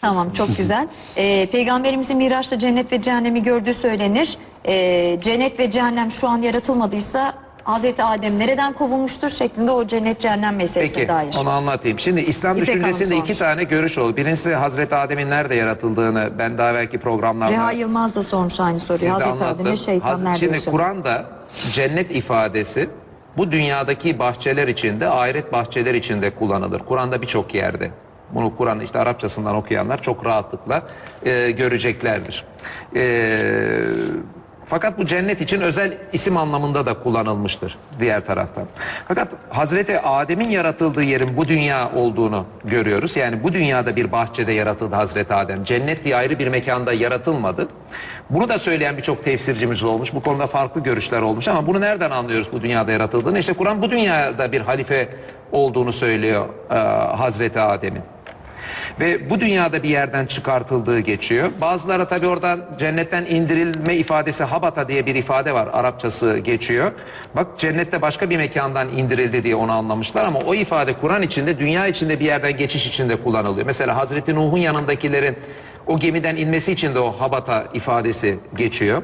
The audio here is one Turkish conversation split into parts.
Tamam çok güzel. Ee, Peygamberimizin Miraç'ta cennet ve cehennemi gördüğü söylenir. Ee, cennet ve cehennem şu an yaratılmadıysa Hazreti Adem nereden kovulmuştur şeklinde o cennet cehennem meselesine Peki dair. onu anlatayım. Şimdi İslam İpek Hanım düşüncesinde iki sormuş. tane görüş oldu. Birincisi Hazreti Adem'in nerede yaratıldığını ben daha belki programlarda Reha Yılmaz da sormuş aynı soruyu. size Hazreti anlattım. Adem'e şeytan Haz- nerede Şimdi yaşadı? Kur'an'da cennet ifadesi bu dünyadaki bahçeler içinde, ahiret bahçeler içinde kullanılır. Kur'an'da birçok yerde. Bunu Kur'an işte Arapçasından okuyanlar çok rahatlıkla e, göreceklerdir. E, fakat bu cennet için özel isim anlamında da kullanılmıştır diğer taraftan. Fakat Hazreti Adem'in yaratıldığı yerin bu dünya olduğunu görüyoruz. Yani bu dünyada bir bahçede yaratıldı Hazreti Adem. Cennet diye ayrı bir mekanda yaratılmadı. Bunu da söyleyen birçok tefsircimiz olmuş. Bu konuda farklı görüşler olmuş ama bunu nereden anlıyoruz bu dünyada yaratıldığını? İşte Kur'an bu dünyada bir halife olduğunu söylüyor e, Hazreti Adem'in. Ve bu dünyada bir yerden çıkartıldığı geçiyor. Bazıları tabi oradan cennetten indirilme ifadesi habata diye bir ifade var. Arapçası geçiyor. Bak cennette başka bir mekandan indirildi diye onu anlamışlar ama o ifade Kur'an içinde dünya içinde bir yerden geçiş içinde kullanılıyor. Mesela Hazreti Nuh'un yanındakilerin o gemiden inmesi için de o habata ifadesi geçiyor.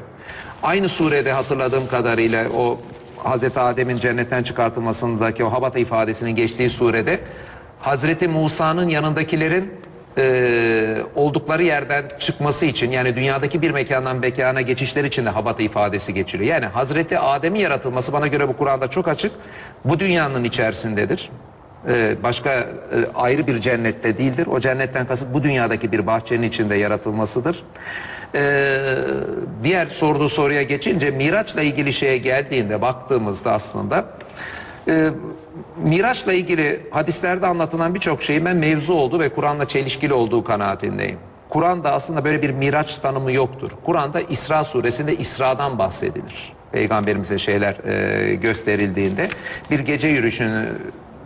Aynı surede hatırladığım kadarıyla o Hazreti Adem'in cennetten çıkartılmasındaki o habata ifadesinin geçtiği surede Hazreti Musa'nın yanındakilerin e, oldukları yerden çıkması için yani dünyadaki bir mekandan mekana geçişler için de habata ifadesi geçiriyor. Yani Hazreti Adem'in yaratılması bana göre bu Kur'an'da çok açık. Bu dünyanın içerisindedir. E, başka e, ayrı bir cennette değildir. O cennetten kasıt bu dünyadaki bir bahçenin içinde yaratılmasıdır. E, diğer sorduğu soruya geçince Miraç'la ilgili şeye geldiğinde baktığımızda aslında e, Miraç'la ilgili hadislerde anlatılan birçok şeyin ben mevzu olduğu ve Kur'an'la çelişkili olduğu kanaatindeyim. Kur'an'da aslında böyle bir Miraç tanımı yoktur. Kur'an'da İsra suresinde İsra'dan bahsedilir. Peygamberimize şeyler e, gösterildiğinde bir gece yürüyüşünü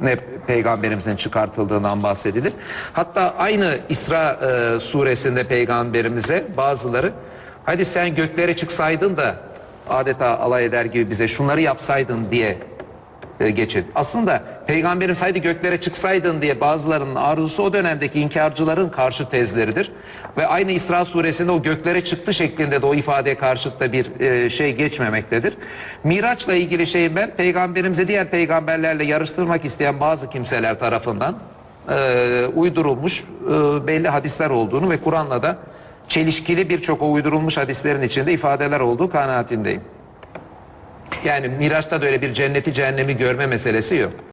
ne peygamberimizin çıkartıldığından bahsedilir. Hatta aynı İsra e, suresinde peygamberimize bazıları hadi sen göklere çıksaydın da adeta alay eder gibi bize şunları yapsaydın diye geçin. Aslında peygamberim saydı göklere çıksaydın diye bazılarının arzusu o dönemdeki inkarcıların karşı tezleridir. Ve aynı İsra suresinde o göklere çıktı şeklinde de o ifadeye karşıt da bir e, şey geçmemektedir. Miraç'la ilgili şeyi ben peygamberimizi diğer peygamberlerle yarıştırmak isteyen bazı kimseler tarafından e, uydurulmuş e, belli hadisler olduğunu ve Kur'an'la da çelişkili birçok o uydurulmuş hadislerin içinde ifadeler olduğu kanaatindeyim. Yani Miraç'ta da öyle bir cenneti cehennemi görme meselesi yok.